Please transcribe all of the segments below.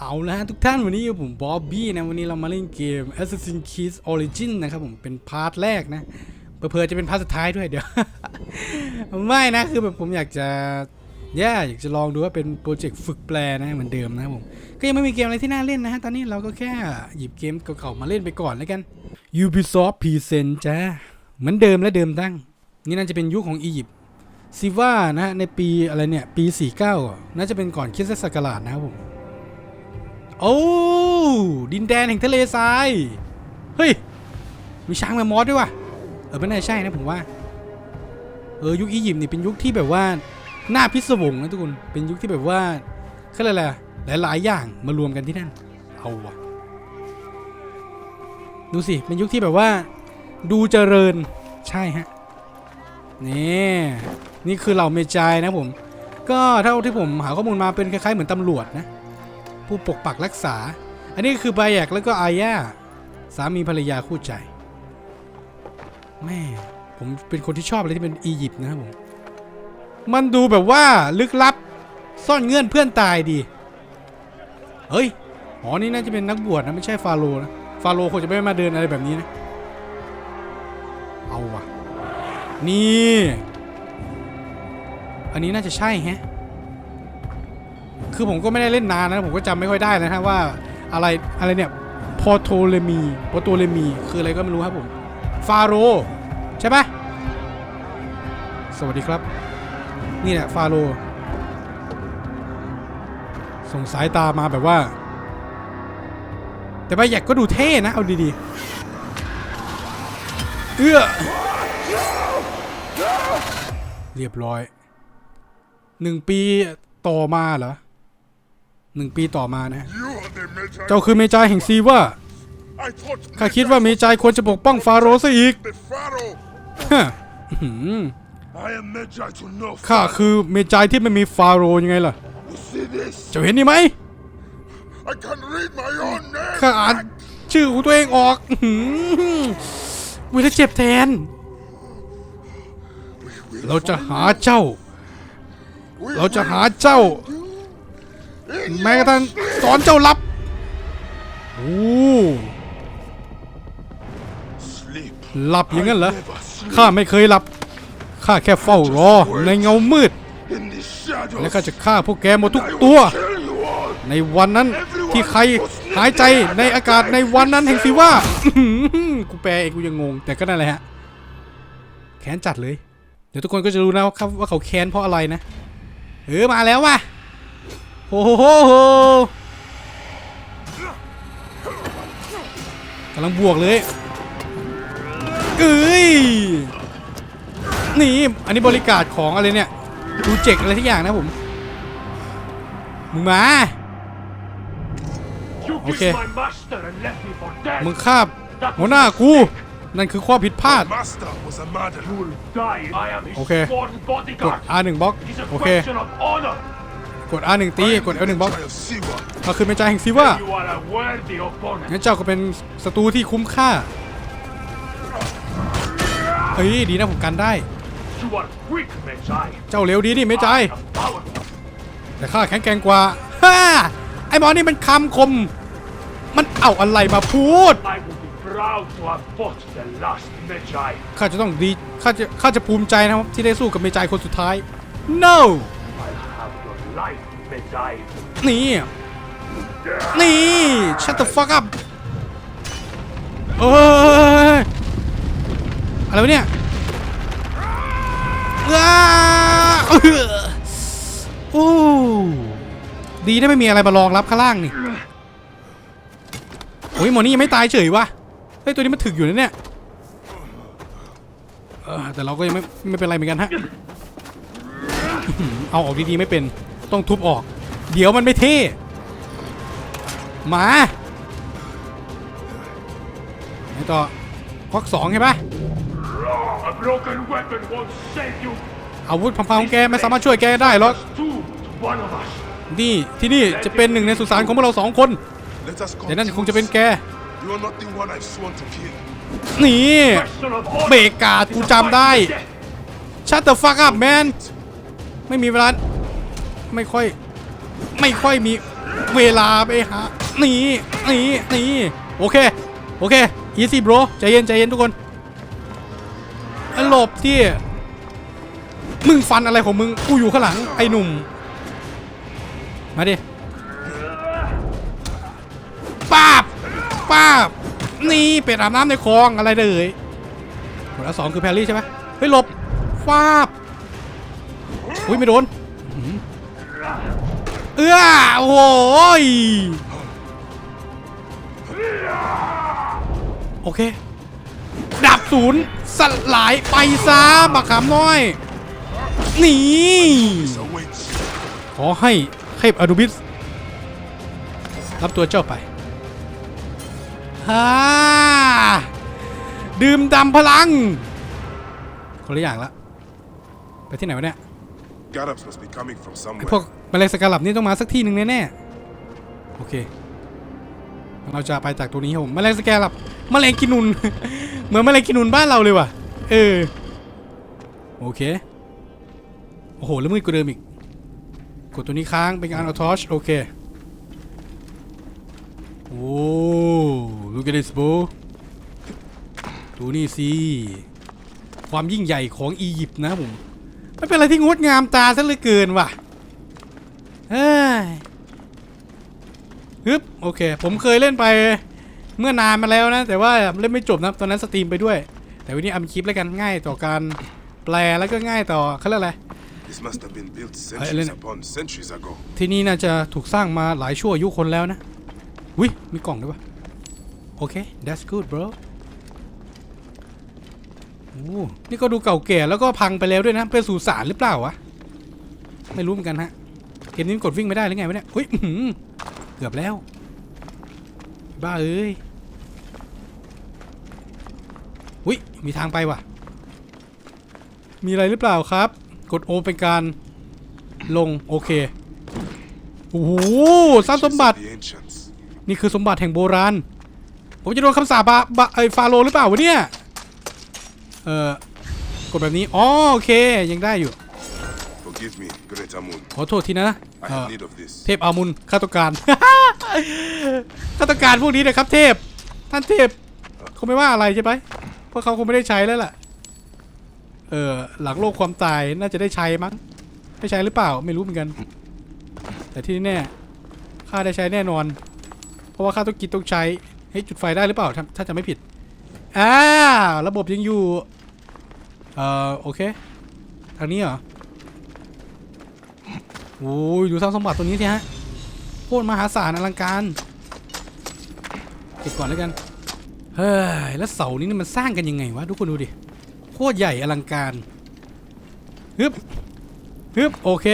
เอาละทุกท่านวันนี้ผมบ๊อบบี้นะวันนี้เรามาเล่นเกม Assassin's Creed Origin นะครับผมเป็นพาร์ทแรกนะเผื่อจะเป็นพาร์ทสุดท้ายด้วยเดี๋ยว ไม่นะคือแบบผมอยากจะย่าอยากจะลองดูว่าเป็นโปรเจกต์ฝึกแปลนะเหมือนเดิมนะครับผม ก็ยังไม่มีเกมอะไรที่น่าเล่นนะฮะตอนนี้เราก็แค่หยิบเกมเก่าๆมาเล่นไปก่อนแล้วกัน Ubisoft Present จ้าเหมือนเดิมและเดิมตั้ง นี่น่าจะเป็นยุคของอียิปต์ซิว่านะฮะในปีอะไรเนี่ยปี 49 น่าจะเป็นก่อนคริสตศักราชนะครับผม โอ้ดินแดนแห่งทะเลทรายเฮ้ยมีช้างแมมมอสด้วยว่ะเออไม่น่าใช่นะผมว่า เออยุคอียิปต์นี่เป็นยุคที่แบบว่าหน้าพิศวงนะทุกคนเป็นยุคที่แบบว่าเขาเรียกอะไรหลายๆอย่างมารวมกันที่นั่นเอาว่ะดูสิเป็นยุคที่แบบว่า ดูเจริญใช่ฮะนี่นี่คือเหล่าเมจายนะผม ก็เท่าที่ผมหาข้อมูลมาเป็นคล้ายๆเหมือนตำรวจนะ ผู้ปกปักรักษา อันนี้คือไบแยกแล้วก็อาย่าสามีภรรยาคู่ใจ แม่ ผมเป็นคนที่ชอบอะไรที่เป็นอียิปต์นะครับผม มันดูแบบว่าลึกลับซ่อนเงื่อนเพื่อนตายดี เฮ้ย อ๋อ นี่น่าจะเป็นนักบวชนะ ไม่ใช่ฟาโรห์นะ ฟาโรห์คงจะไม่มาเดินอะไรแบบนี้นะ เอาวะนี่ อันนี้น่าจะใช่แฮะ คือผมก็ไม่ได้เล่นนานนะผมก็จำไม่ค่อยได้นะฮะว่าอะไรอะไรเนี่ยพอโทเลมีพอโทเลมีคืออะไรก็ไม่รู้ครับผมฟาโรใช่ปะสวัสดีครับ นี่แหละฟาโรส่งสายตามาแบบว่า แต่ใบแยกก็ดูเท่นะ เอาดีๆ เอื้อ เรียบร้อยหนึ่งปีต่อมาเหรอ หนึ่งปีต่อมานะ You are the Magi. เจ้าคือเมจายแห่งซีว่า I thought ข้าคิดว่าเมจายควรจะปกป้องฟาโรห์ซะอีก the Pharaoh. ฮะอื้อหือ I am Magi to know. ข้าคือเมจายที่ไม่มีฟาโรห์ยังไงล่ะ You see this? เจ้าเห็นนี่ไหม I can read my own name. ข้าอ่านชื่อของตัวเองออกอื้อหือวิลเจ็บแทน เราจะหาเจ้า We เราจะ will หาเจ้า in แม้กระทั่งสอนเจ้ารับโอ้หลับอย่างนั้นเหรอข้าไม่เคยหลับข้าแค่เฝ้ารอในเงามืด และข้าจะฆ่าพวกแกหมดทุกตัว ในวันนั้นที่ใครหายใจในอากาศในวันนั้นแห่งสิว่ากูแปลเองกูยังงง แต่ก็นั่นแหละฮะแค้นจัดเลย เดี๋ยวทุกคนก็จะรู้นะว่าเขาว่าเขาแค้นเพราะอะไรนะเออมาแล้วว่ะ โอ้โหโหโหกำลังบวกเลยเอ้ยนี่อันนี้บริการของอะไรเนี่ยดูเจกอะไรทุกอย่างนะผม มึงมา You Okay. kissed my master and left me for dead. มึงฆ่าหัวหน้ากู นั่นคือข้อผิดพลาด Master was a murderer. You will die. I am his Okay. sworn กด bodyguard. R1 บล็อก It's a โอเค question of honor. กด R1 ตี กด L1 บล็อก Magi of Siwa. ก็คือเมจาแห่งซิว่า You are a worthy opponent. งั้นเจ้าก็เป็นศัตรูที่คุ้มค่าเฮ้ยดีนะผมกันได้ You are weak, Magi. เจ้าเร็วดีนี่เมจาย I am powerful. แต่ข้าแข็งแกร่งกว่าฮ่าไอ้หมอนี่มันคำคม มันเอาอะไรมาพูด I will be proud to have fought the last Magi. ข้าจะต้องดีข้าจะข้าจะภูมิใจนะครับที่ได้สู้กับเมจายคนสุดท้าย no I'll have your นี่ นี่ shut the fuck up เอ้ยอะไรวะเนี่ยอ้าอื้อโอ้ดีนะไม่มีอะไรมารองรับข้างล่างนี่โอ้ยหมอนี่ยังไม่ตายเฉยวะเฮ้ยตัวนี้มันถึกอยู่นะเนี่ยเออแต่เราก็ยังไม่ไม่เป็นไรเหมือนกันฮะ เอาออกดีๆไม่เป็น ต้องทุบออก เดี๋ยวมันไม่เท่หมาไหนต่อควักสองใช่ปะอาวุธพังๆของแกไม่สามารถช่วยแกได้หรอกนี่ที่นี่จะเป็นหนึ่งในสุสานของพวกเราสองคนแต่นั่นคงจะเป็นแกนี่เบรกกาดกูจำได้ชัตเตอร์ฟักอัพแมนไม่มีเวลาไม่ค่อย ไม่ค่อยมีเวลาไปหาหนีหนีหนีโอเค โอเค easy bro ใจเย็นใจเย็นทุกคนไอ้หลบที่มึงฟันอะไรของมึง กูอยู่ข้างหลัง ไอ้หนุ่ม มาดิป้าบป้าบนี่เป็ดอาบน้ำในคลองอะไรเลยหมดแล้วสองคือแพรรี่ใช่ไหมเฮ้ยหลบฟาบอุ้ยไม่โดน เอื้อโอ้โหยโอเค ดับศูนย์สลายไปซะบักขามน้อยหนีขอให้เทพอนุบิสรับตัวเจ้าไปฮ่าดื่มดำพลัง คนละอย่างละ ไปที่ไหนวะเนี่ย Garabs must be coming from ไอ somewhere. พวกแมลงสกาลับนี่ต้องมาสักที่หนึ่งแน่ๆโอเค เราจะไปจากตัวนี้ครับผมแมลงสกาลับแมลงกินนุน เหมือนแมลงกินนุนบ้านเราเลยว่ะ เออ โอเค โอ้โห แล้วมืดกว่าเดิมอีก กดตัวนี้ค้างเป็นการเอาทอชโอเค โอ้ look at this bro ดูนี่สิ ความยิ่งใหญ่ของอียิปต์นะผม ไม่เป็นอะไรที่งดงามตาซะเหลือเกินว่ะเฮ้ยฮึบโอเค ผมเคยเล่นไปเมื่อนานมาแล้วนะ แต่ว่าเล่นไม่จบนะตอนนั้นสตรีมไปด้วย แต่วันนี้เอามาคลิปแล้วกันง่ายต่อการแปลแล้วก็ง่ายต่อเขาเรียกอะไร This must have been built Hey, centuries Elena. upon centuries ago. ที่นี่น่าจะถูกสร้างมาหลายชั่วอายุคนแล้วนะวิมีกล่องด้วยวะโอเค that's good bro โอ้ นี่ก็ดูเก่าแก่แล้วก็พังไปแล้วด้วยนะเป็นสุสานหรือเปล่าวะไม่รู้เหมือนกันฮะเกมนี้กดวิ่งไม่ได้หรือไงวะเนี่ยอุ้ยเกือบแล้ว บ้าเอ้ยอุ้ยมีทางไปว่ะ มีอะไรหรือเปล่าครับ กดโอเป็นการลงโอเคโอ้โหสร้างสมบัติ นี่คือสมบัติแห่งโบราณ ผมจะโดนคำสาปบะบะไอฟาโรหรือเปล่าวะเนี่ย เออกดแบบนี้อ๋อโอเคยังได้อยู่ Forgive me, Great Amun. ขอโทษทีนะ I เอ่อ have need of this. เทพอามุนฆาตการ ฆาตการพวกนี้นะครับเทพ ท่านเทพเขาไม่ว่าอะไรใช่ไหมเพราะเขาคงไม่ได้ใช้แล้วล่ะ เออหลังโลกความตายน่าจะได้ใช้มั้งได้ใช้หรือเปล่าไม่รู้เหมือนกัน แต่ที่แน่ข้าได้ใช้แน่นอน เพราะว่าข้าต้องกินต้องใช้ให้ยจุดไฟได้หรือเปล่าถ้าถ้าจะไม่ผิดอ่าระบบยังอยู่ เอ่อโอเค ทางนี้เหรอโอ้ยดูทรัพย์สมบัติตัวนี้สิฮะโคตรมหาศาลอลังการเก็บก่อนแล้วกัน เฮ้ย แล้วเสานี้นี่มันสร้างกันยังไงวะ ทุกคนดูดิ โคตรใหญ่อลังการฮึบฮึบโอเค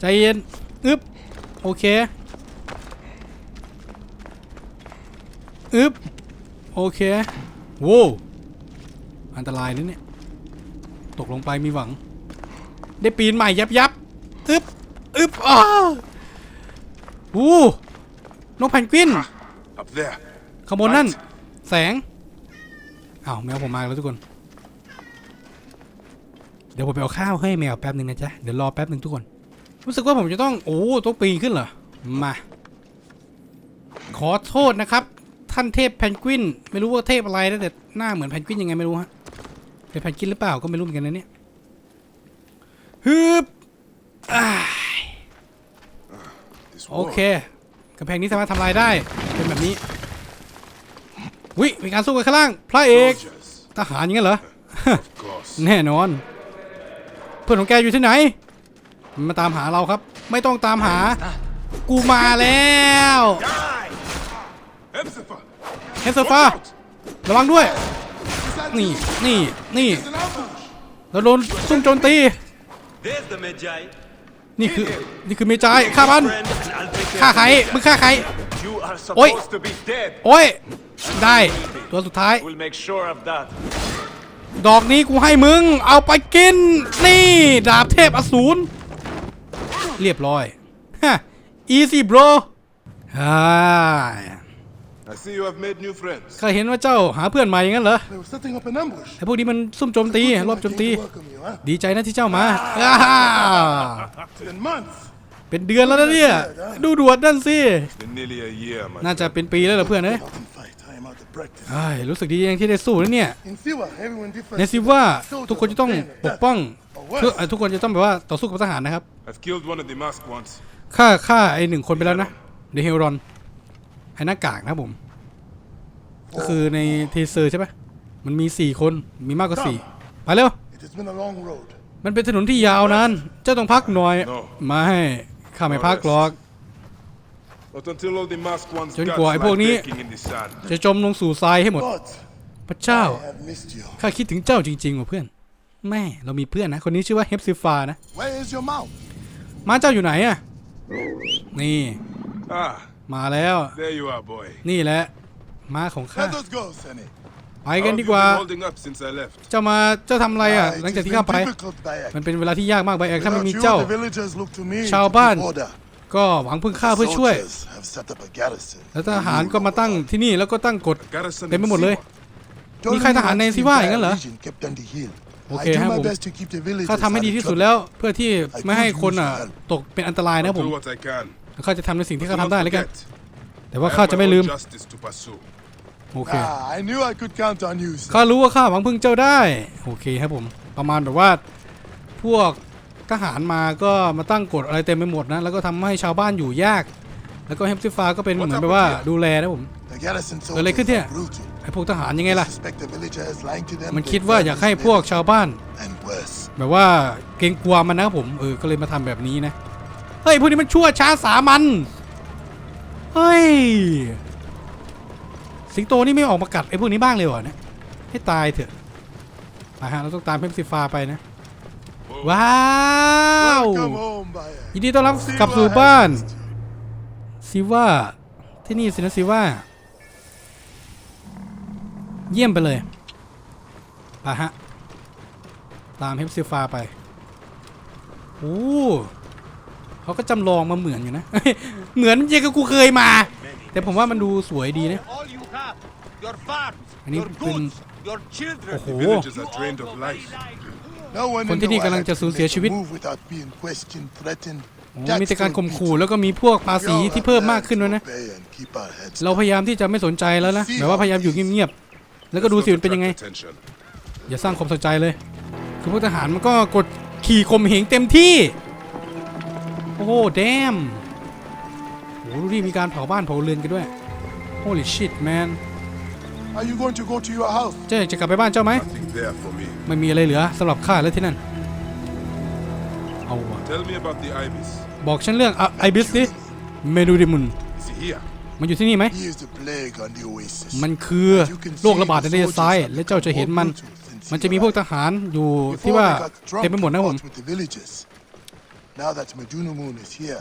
ใจเย็นฮึบโอเคฮึบโอเคโว้อันตรายนะเนี่ย ตกลงไปมีหวัง ได้ปีนใหม่ยับยับอึบอึบอ้าวู้นกแพนกวิน Up there. ขางบวนนั่น แสงอ้าวแมวผมมาแล้วทุกคน เดี๋ยวผมไปเอาข้าวให้แมวแป๊บหนึ่งนะจ๊ะ เดี๋ยวรอแป๊บหนึ่งทุกคน รู้สึกว่าผมจะต้อง โอ้ต้องปีนขึ้นเหรอ มา ขอโทษนะครับ ท่านเทพแพนกวิน ไม่รู้ว่าเทพอะไรนะแต่หน้าเหมือนแพนกวินยังไงไม่รู้ฮะ เป็นแพนกวินหรือเปล่าก็ไม่รู้เหมือนกันนะเนี่ยฮึบอ่า This โอ wall. เคกำแพงนี้สามารถทำลายได้ เป็นแบบนี้ วิมีการสู้กันข้างล่าง พระเอก Soldiers. ทหารอย่างนั้นเหรอ Of course. แน่นอน เพื่อนของแกอยู่ที่ไหนมันมาตามหาเราครับ ไม่ต้องตามหา กูมาแล้ว Hepzibah! เฮสเซอร์ฟ้าระวังด้วย นี่ นี่ นี่ It's an ambush! เราโดนซุ่มโจมตี There's the Magi. นี่คือ นี่คือเมจายฆ่ามัน Friend, and I'll take ฆ่า care ใครมึงฆ่าใคร You are Oi. supposed to be dead. โอ้ย ได้ ตัวสุดท้าย We'll make sure of that. ดอกนี้กูให้มึง เอาไปกิน นี่ ดาบเทพอสูร เรียบร้อย ฮะ easy bro ฮ่า I see you have made new friends. ก็เห็นว่าเจ้าหาเพื่อนใหม่อย่างนั้นเหรอ They were setting up an ambush. ไอ้พวกนี้มันซุ่มโจมตี รอบโจมตี Came to welcome you, huh? ดีใจนะที่เจ้ามาอ่า It's been months. เป็นเดือนแล้วนะเนี่ย ดูดวดนั่นสิ It's been nearly a year, man. น่าจะเป็นปีแล้วเหรอเพื่อนเอ้ย Out and fight. I am out of practice. อ้ายรู้สึกดียังที่ได้สู้แล้วเนี่ย In Siwa, everyone differs. ในซิว่าทุกคนจะต้องปกป้องทุกเอ่อทุกคนจะต้องแบบว่าต่อสู้กับทหารนะครับ I've killed one of the masked ones. ฆ่าฆ่าไอหนึ่งคนไปแล้วนะเดเฮลรอน ไอหน้ากากนะครับผม ก็คือในเทเซอร์ใช่ปะมันมีสี่คนมีมากกว่าสี่ไปเร็ว It has been a long road. มันเป็นถนนที่ยาวนานเจ้าต้องพักหน่อย No ไม่ข้าไม่พักหรอก Not until all the masked ones จน guts กว่าไอ้พวก lie นี้ baking in the sand. จะจมลงสู่ทรายให้หมด But พระเจ้า I have missed you. ข้าคิดถึงเจ้าจริงๆว่ะเพื่อน แม่เรามีเพื่อนนะ คนนี้ชื่อว่าเฮปซิฟานะ Where is your mount? ม้าเจ้าอยู่ไหนอะนี่ Ah, มาแล้ว there you are, boy. นี่แหละม้าของข้า Let us go, Senny. ไป How กัน have ดี you กว่า been holding up since I left? เจ้ามาเจ้าทำอะไรอะ Ah, หลัง it จาก has ที่ been ข้าไป difficult, Bayek. มันเป็นเวลาที่ยากมากไปแอกถ้าไม่ Without มี you, เจ้า the villagers look to me to ชาว keep บ้าน order. ก็หวังพึ่งข้าเพื่อช่วย Soldiers have set up a garrison. แล้วทหารก็มาตั้งที่นี่แล้วก็ตั้งกฎ Garrison เต็มไป in หมดเลย Siwa. Told มีใคร me ทหาร once ใน the ซิว่าอย่างนั้นเหรอ entire region kept on the hill. โอเค I do ครับ my ผม best to keep the villagers ข้าทำให้ out ดี of ที่สุด trouble. แล้วเพื่อที่ไม่ให้คนอะตกเป็นอันตรายนะครับผม Do what I can. แล้วข้าจะทำในสิ่งที่ Do ข้า not ทำได้แล้วกัน forget, แต่ว่า I ข้า have จะ my ไม่ own ลืม justice to pursue. โอเค Ah, I knew I could count on you, sir. ข้ารู้ว่าข้าหวังพึ่งเจ้าได้ โอเคครับผม ประมาณแบบว่า พวกทหารมาก็มาตั้งกฎอะไรเต็มไปหมดนะ แล้วก็ทำให้ชาวบ้านอยู่ยาก แล้วก็เฮมซิฟาก็เป็นเหมือนแบบว่าดูแลนะผม The garrison เกิดอะไร soldiers ขึ้นเนี่ย are brutal. ไอ้พวกทหารยังไงล่ะ Suspect the villagers lying to them. มัน they คิดว่า burn อยาก his ให้พวก village. ชาวบ้าน And worse. แบบว่าเกรงกลัวมันนะครับผม เออ ก็เลยมาทำแบบนี้นะ เฮ้ยพวกนี้มันชั่วช้าสามัญเฮ้ย สิงโตนี่ไม่ออกมากัดไอ้พวกนี้บ้างเลยเหรอเนี่ยให้ตายเถอะไปฮะเราต้องตามเพมซิฟาไปนะ ว้าวยินดีต้อนรับกลับสู่บ้านซิว่าที่นี่สินะซิว่าเยี่ยมไปเลยไปฮะ ตามเฮปซิฟาไป โอ้ เขาก็จำลองมาเหมือนอยู่นะ เหมือนเยกับกูเคยมา แต่ผมว่ามันดูสวยดีนะ All you have, your farms, I need your to pin- goods, your children. โอ้โห The villagers are drained of life. No one คน in ที่ the นี่ wild กำลังจะสูญเสีย can ชีวิต move without being questioned, threatened. โอ้มีแต่การข่มขู่แล้วก็มีพวกภาษีที่เพิ่มมากขึ้นด้วยนะ Obey and keep our heads เราพยายามที่จะไม่สนใจแล้วนะแบบว่าพยายามอยู่เงียบๆ แล้วก็ดูสิมันเป็นยังไง Attract attention. อย่าสร้างความสนใจเลย คือพวกทหารมันก็กดขี่ข่มเหงเต็มที่ โอ้โหแดมโอ้โหดูดิมีการเผาบ้านเผาเรือนกันด้วย Holy shit man Are you going to go to your house? เจ๊จะกลับไปบ้านเจ้าไหม Nothing there for me. ไม่มีอะไรเหลือสำหรับข้าแล้วที่นั่น เอาวะ Tell me about the ibis. บอกฉันเรื่องไอบิสดิเมนูดิมุน Is he here? มันอยู่ที่นี่ไหม He is the plague on the oasis. มันคือโรคระบาดในทะเลทรายและเจ้าจะเห็นมัน มันจะมีพวกทหารอยู่ที่ Before ว่า they got drunk เต็มไปหมดนะ and ผม fought with the villagers.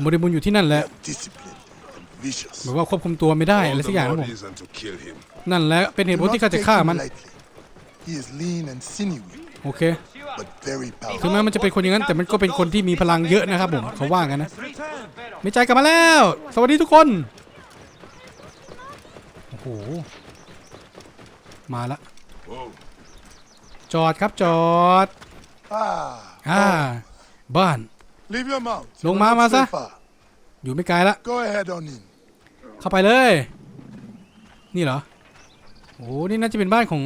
โมเดมุนอยู่ที่นั่นแห they ละ are disciplined and vicious. แบบว่าควบคุมตัวไม่ได้ All อะไร the สักอย่างนะผม more reason to kill him. นั่นแหละเป็นเหตุผล Do ที่ not ข้าจะ take ฆ่า him มัน lightly. He is lean and sinewy, โอเค but very ถึง powerful. แม้มันจะเป็นคนอย่างนั้น แต่มันก็เป็นคนที่มีพลังเยอะนะครับผมเขาว่ากันนะ Return. ไม่ใจกลับมาแล้ว สวัสดีทุกคนโอ้โหมาละ Whoa. จอดครับจอด Ah, อ่าบ้าน leave your mount. Long We're not mama, so sir. far. อยู่ไม่ไกลละ Go ahead on in. เข้าไปเลย นี่เหรอ โอ้นี่น่าจะเป็นบ้านของ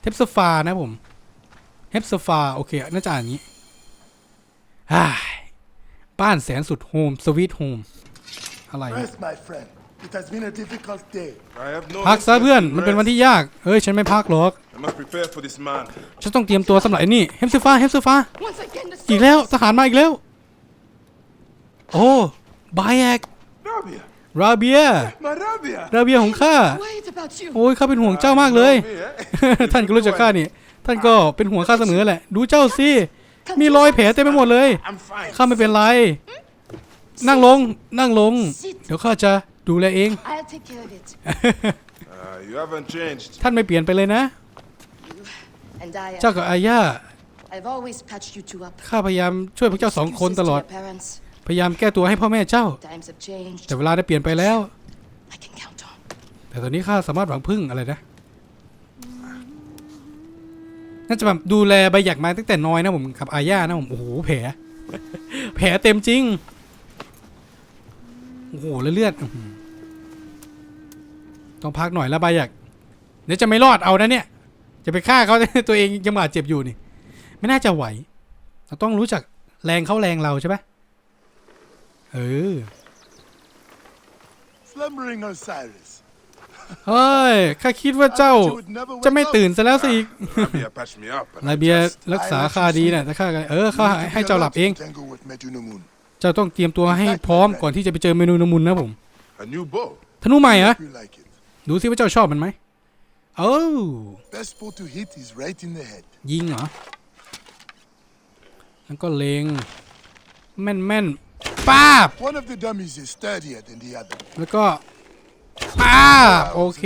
เทปสฟานะผมเทปสฟา โอเค น่าจะอ่านอย่างนี้ฮ่ายบ้านแสนสุดโฮมสวีทโฮมอะไรเนี่ย Rest, my friend. It has been a difficult day. I have no พัก rest ซะ yet เพื่อน to มันเป็นวัน rest. ที่ยากเฮ้ย ฉันไม่พักหรอก I must prepare for this man. ฉันต้องเตรียมตัวสำหรับไอ้นี่เฮมซิฟ้าเฮมซิฟ้า Once again, the อีกแล้ว ทหารมาอีกแล้ว โอ้บายแอก Rabia. ราเบีย My Rabia. ราเบียของข้า worried about you. โอ้ยข้าเป็นห่วงเจ้ามากเลย ท่านก็รู้จักข้านี่ ท่านก็เป็นห่วงข้าเสมอแหละ ดูเจ้าสิ มีรอยแผลเต็มไปหมดเลย I'm fine. ข้าไม่เป็นไร นั่งลง นั่งลง เดี๋ยวข้าจะดูแลเอง I'll take care of it. Uh, you haven't changed. ท่านไม่เปลี่ยนไปเลยนะ And I, เจ้า uh, กับอาญา I've always patched you two up. ข้าพยายามช่วยพวกเจ้าสองคน Excuses ต to ลอด your parents. พยายามแก้ตัวให้พ่อแม่เจ้า Times have changed. แต่เวลาได้เปลี่ยนไปแล้ว I can count on. แต่ตอนนี้ข้าสามารถหวังพึ่งอะไรนะ น่าจะแบบดูแลใบหยักมาตั้งแต่น้อยนะผมกับอาญานะผม โอ้โหแผล แผลเต็มจริง โอ้โหแล้วเลือดอื้อหือต้องพักหน่อยแล้วบาอยากเดี๋ยวจะไม่รอดเอานะเนี่ย จะไปฆ่าเขาตัวเองยังบาดเจ็บอยู่นี่ ไม่น่าจะไหว เราต้องรู้จักแรงเขาแรงเราใช่ปะ เออ Slumbering Osiris. เฮ้ย ข้าคิดว่าเจ้าจะไม่ตื่นซะแล้วสิอีก Rabia patched me up. and นา I เบีย just- รักษาข้าดีนะแต่ข้าก็เออข้าให้เจ้าหลับเอง Tango with Medunamun. เจ้าต้องเตรียมตัวให้พร้อมก่อนที่จะไปเจอเมนูนมุนนะผม A new bow. ธนูใหม่เหรอ If you like it. ดูซิว่าเจ้าชอบมันไหมเอ้า Best spot to hit is right in the head. ยิงเหรอ แล้วก็เลงแม่นแม่นๆ ป้าบ One of the dummies is sturdier than the other. แล้วก็ป้าบ โอเค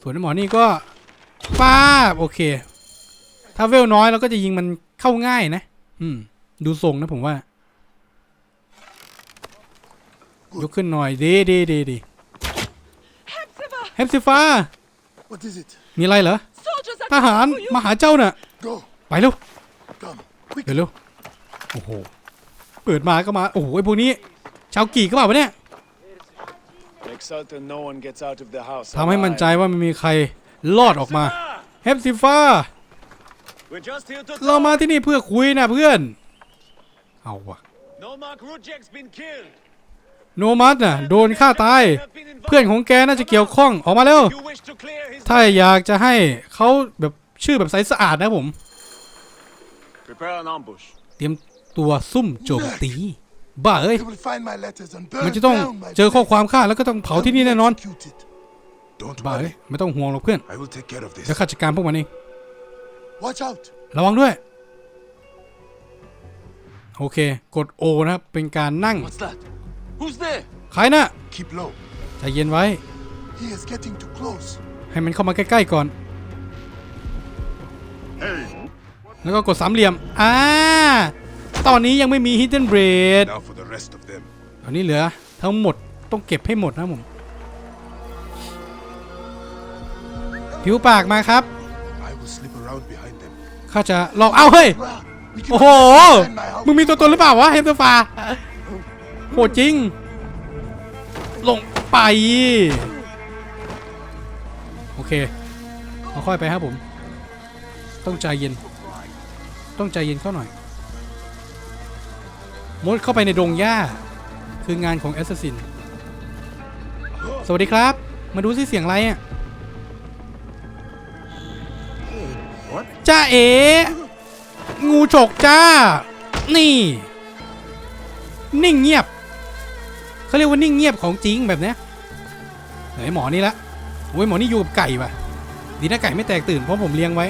ส่วนไอ้หมอนี่ก็ป้าบ โอเค ถ้าเวลน้อยเราก็จะยิงมันเข้าง่ายนะ อืม ดูทรงนะผมว่า ยกขึ้นหน่อยดีดีดีดีเฮมซิฟ้า What is it? มีอะไรเหรอ Soldiers are ทหารมาหาเจ้าน่ะ Go. ไปเร็ว Come. Quick. เร็วเร็ว โอ้โห เปิดมาก็มา โอ้โหไอ้พวกนี้ ชาวกี่ก็เปล่าวะเนี่ย Make certain no one gets out of the house. ทำให้มั่นใจ alive. ว่าไม่มีใครรอดออกมาเฮมซิฟ้า We're just here to เรามา talk. ที่นี่เพื่อคุยนะเพื่อน เอาวะ No Mark Rujek's been killed. โนมัสน่ะโดนฆ่าตาย เพื่อนของแกน่าจะเกี่ยวข้องออกมาเร็ว You wish to clear his ถ้าอยากจะให้เขาแบบชื่อแบบใสสะอาดนะผม Prepare an ambush. เตรียม ตัวซุ่มโจมตี บ้าเอ้ย You will find my letters and burn มันจะต้อง down my เจอข้อ place. ความฆ่าแล้วก็ต้องเผาที่นี่แน่นอน Executed. Don't บ้าเอ้ย worry. ไม่ต้องห่วงหรอกเพื่อน I will take care of เดี๋ยว this. ข้าจัดการพวกมันเอง Watch out. ระวังด้วย โอเค กด O นะครับ เป็นการนั่ง What's that? Who's there? ใครน่ะ Keep low. ใจเย็นไว้ He is getting too close. ให้มันเข้ามาใกล้ๆก่อนแล้วก็กดสามเหลี่ยม อ่า ตอนนี้ยังไม่มี Hidden Blade Now for the rest of them. ตอนนี้เหลือทั้งหมดต้องเก็บให้หมดนะผม ผิวปากมาครับ I will slip around behind them. ข้าจะลองเอาเฮ้ย Run. We can โอ้โห find my house. มึงมีตัวตนหรือเปล่าวะเฮมเตอร์ฟาโหดจริง ลงไป โอเคค่อยๆไปครับผม ต้องใจเย็น ต้องใจเย็นเข้าหน่อย มุดเข้าไปในดงหญ้า คืองานของแอสซัสซิน สวัสดีครับ มาดูสิเสียงอะไรอะจ้าเอ๋งูฉกจ้า นี่ นิ่งเงียบ เขาเรียกว่านิ่งเงียบของจริงแบบเนี้ยไหนหมอนี่ละโอ้ยหมอนี่อยู่กับไก่ว่ะ ดีนะไก่ไม่แตกตื่นเพราะผมเลี้ยงไว้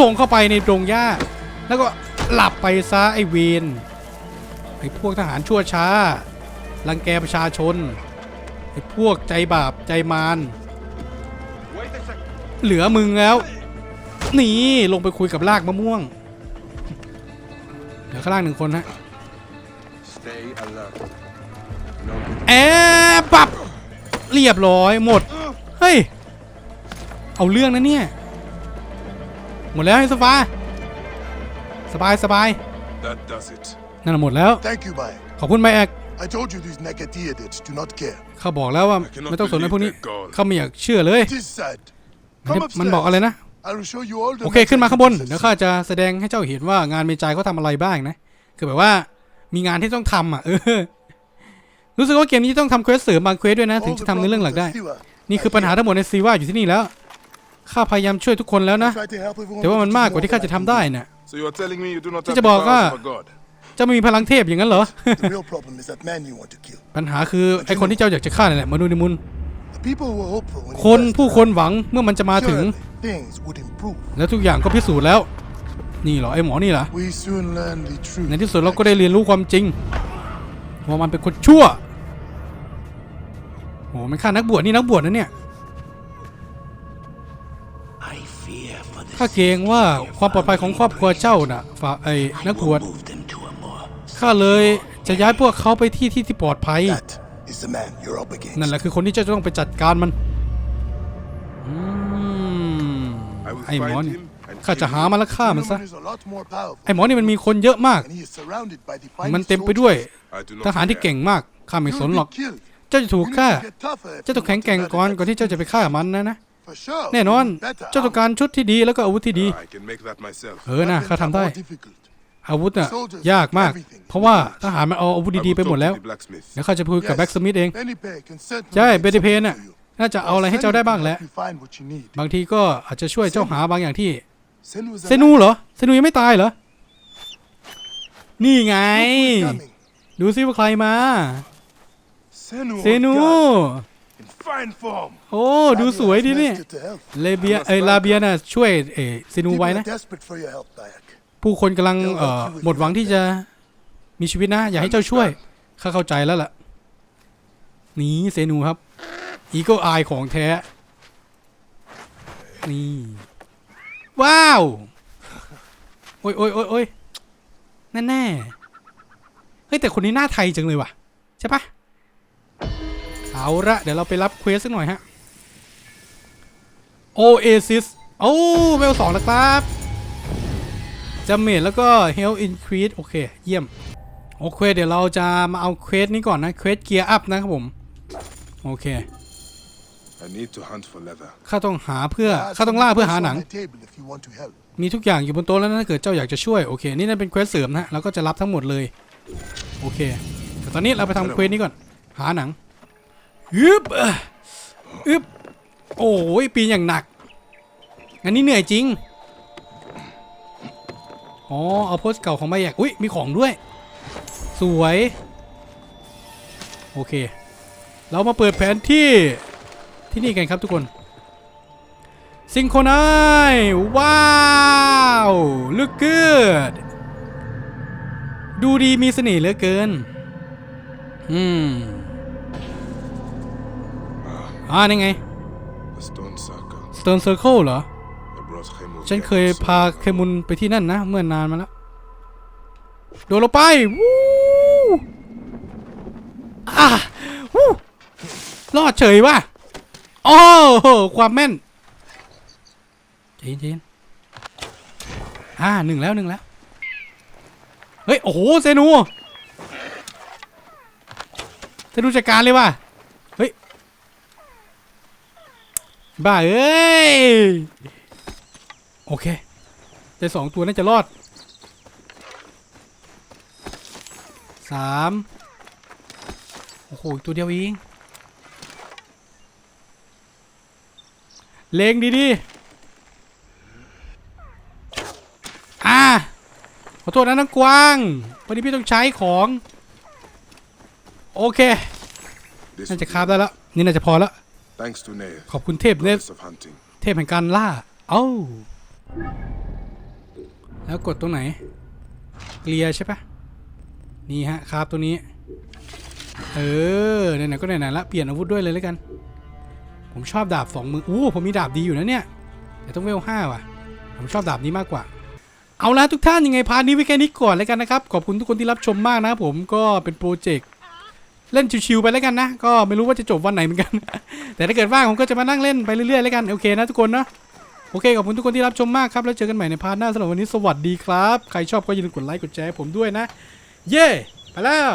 ลงเข้าไปในดงหญ้า แล้วก็หลับไปซะไอเวน ไอพวกทหารชั่วช้า รังแกประชาชน ไอพวกใจบาปใจมาร เหลือมึงแล้ว นี่ลงไปคุยกับลากมะม่วง เหลือข้างล่างหนึ่งคนฮะ Stay alert. แอบปับ เรียบร้อยหมด เฮ้ย เอาเรื่องนะเนี่ย หมดแล้วให้สบายสบายสบาย That does it. นั่นนะหมดแล้ว Thank you, Bai. ขอบคุณไมแอก I told you these Negateadids do not care. เขาบอกแล้วว่า I cannot ไม่ต้องสนในพวกนี้ believe their goal. เขาไม่อยากเชื่อเลย It is sad. มัน Come มันบอกอะไร upstairs. นะ I will show you all the โอเค ขึ้นมาข้างบน methods เดี๋ยวข้าจะแสดงให้เจ้าเห็นว่างานเมจายเขาทำอะไรบ้างนะ คือแบบว่ามีงานที่ต้องทำอะ เออ รู้สึกว่าเกมนี้ต้องทำเควสเสริมบางเควสด้วยนะ ถึง All จะ the ทำในเรื่องหลัก problems ได้ with Siwa นี่คือปัญหาทั้งหมดในซีว่าอยู่ที่นี่แล้ว ข้าพยายามช่วยทุกคนแล้วนะ Try to help everyone แต่ว่ามัน but มาก you กว่า know ที่ข้า that จะ I ทำ can ได้ do น่ะ So you are telling me you do not Chứ have cho the bỏ powers cả. of a god? เจะไม่มีพลังเทพอย่างนั้นเหรอ The real problem is that man you want to kill. ปัญหาคือไอคนที่เจ้าอยากจะฆ่านี่นแหละมาดูในมุน The people were hopeful when คน he first ผู้คนหวังเมื่อมันจะมา died. ถึง Surely things would improve. แล้วทุกอย่างก็พิสูจน์แล้ว นี่เหรอไอหมอนี่เหรอ We soon learn the truth. ในที่สุดเราก็ได้เรียนรู้ความจริงว่ามันเป็นคนชั่วโหมันฆ่านักบวชนี่นักบวชนะเนี่ย I fear for the ข้าเกรงว่าความปลอดภัยของครอบครัวเจ้าน่ะฝ่าไอ้นักบวช ข้าเลยจะย้ายพวกเขาไปที่ที่ที่ปลอดภัย That is the man you're up against. นั่นแหละคือคนที่เจ้าจะต้องไปจัดการมันอืม I will ไอ้หมอ find นี่ him and ข้าจะหามันแล้วฆ่ามันซะ Dunamun is a lot more powerful, ไอ้หมอนี่มันมีคนเยอะมาก and he is surrounded by the มัน finest เต็มไปด้วย soldiers. I do not ทหารที่ fear. เก่งมาก ข้าไม่ You สน will หรอก be killed. เจ้าจะถูก You need ฆ่า to get tougher if เจ้าต้อง you แข็ง want แกร่ง to ก่อน battle ก่อนที่เจ้าจะไปฆ่ามันนะนะ For sure. แน่นอน Better เจ้าต้องการชุดที่ดีแล้วก็อาวุธที่ดี I can make that myself. เออนะ Weapons ข้า are ทำได้ more difficult. อาวุธน่ะยากมาก เพราะว่าทหารมันเอาอาวุธ I ดี will ๆไปหมด talk แล้ว to the blacksmith. เดี๋ยวข้าจะพูดกับ Yes. แบ็กสมิธเอง Benipe can certainly ใช่ get เบดิเพน something น่ะ to you. น่าจะเอาอะไรให้เจ้าได้บ้างแหละ Help you find what you need. บางทีก็อาจจะช่วยเจ้าหาบางอย่างที่ Senu is เซนูเหรอ เซนูยังไม่ตายเหรอ นี่ไง alive. Coming. ดูซิว่าใครมา Senu, เซนู in fine form. โอ้ ดูสวยดีนี่ Master to help. เลเบีย เอ้ยลาเบียน่ะช่วยเออเซนู People ไว้ are นะ desperate for your help, Dayak. ผู้คนกำลังเอ่อหมดหวังที่จะมีชีวิตนะ อยากให้เจ้าช่วย ข้าเข้าใจแล้วล่ะ นี่เซนูครับ อีโก้อายของแท้ นี่ ว้าว โอ้ยโอ้ยโอ้ยโอ้ยแน่แน่ๆเฮ้ย แต่คนนี้หน้าไทยจังเลยว่ะ ใช่ปะเอาละเดี๋ยวเราไปรับเควสสักหน่อยฮะ Oasis โอ้เวลสองแล้วครับ จำเมจแล้วก็ Health Increase โอเค เยี่ยม โอเค เดี๋ยวเราจะมาเอาเควสนี้ก่อนนะ เควสเกียร์อัพนะครับผม โอเค I need to hunt for leather. ข้าต้องหาเพื่อ Uh, ข้าต้อง some ล่าเพื่อ requests หา on หนัง my table if you want to help. มีทุกอย่างอยู่บนโต๊ะแล้วนะถ้าเกิดเจ้าอยากจะช่วย โอเค นี่นั่นเป็นเควสเสริมนะฮะเราก็จะรับทั้งหมดเลย โอเค แต่ตอนนี้เราไปทำเควสนี้ก่อน หาหนังอึบเอ่ออึบโอ้ยปีนอย่างหนัก อันนี้เหนื่อยจริง อ๋อเอาโพสต์เก่าของใบแยกอุ้ยมีของด้วย สวย โอเค เรามาเปิดแผนที่ที่นี่กันครับทุกคนซิงโครไนว้าว look good ดูดีมีเสน่ห์เหลือเกิน อืม อ่านี่ไง The stone circle. Stone Circle เหรอ I brought Khemu ฉันเคยพาเคมุนไปที่นั่นนะ เมื่อนานมาแล้ว โดดลงไปวู้อะวู้รอดเฉยว่ะโอ้ความแม่นเจนเจนอ่าหนึ่งแล้วหนึ่งแล้ว เฮ้ย โอ้โห เซนู เซนูจัดการเลยว่ะ เฮ้ย บ้าเอ้ย โอเค แต่สองตัวน่าจะรอดสามโอ้โหอีกตัวเดียวเองเลงดีๆอ่าขอโทษนะน้องกวาง วันนี้พี่ต้องใช้ของ โอเค This น่า will จะ be คาบได้แล้ว นี่น่าจะพอแล้ว Thanks to Nea, ขอบคุณเทพเนส goddess of hunting. เทพแห่งการล่า เอ้า แล้วกดตรงไหนเกลียใช่ปะนี่ฮะคาบตัวนี้ เออไหนๆก็ไหนๆละเปลี่ยนอาวุธด้วยเลยแล้วกัน ผมชอบดาบสองมืออู้ผมมีดาบดีอยู่นะเนี่ยแต่ต้องเวลห้าว่ะ ผมชอบดาบนี้มากกว่าเอาละทุกท่านยังไงพาร์ทนี้ไว้แค่นี้ก่อนแล้วกันนะครับขอบคุณทุกคนที่รับชมมากนะผมก็เป็นโปรเจกต์เล่นชิวๆไปแล้วกันนะ ก็ไม่รู้ว่าจะจบวันไหนเหมือนกัน แต่ถ้าเกิดว่างผมก็จะมานั่งเล่นไปเรื่อยๆแล้วกันโอเคนะทุกคนเนาะ โอเคขอบคุณทุกคนที่รับชมมากครับ แล้วเจอกันใหม่ในพาร์ทหน้าสำหรับวันนี้สวัสดีครับ ใครชอบก็อย่าลืมกดไลค์กดแชร์ผมด้วยนะ เย้ไปแล้ว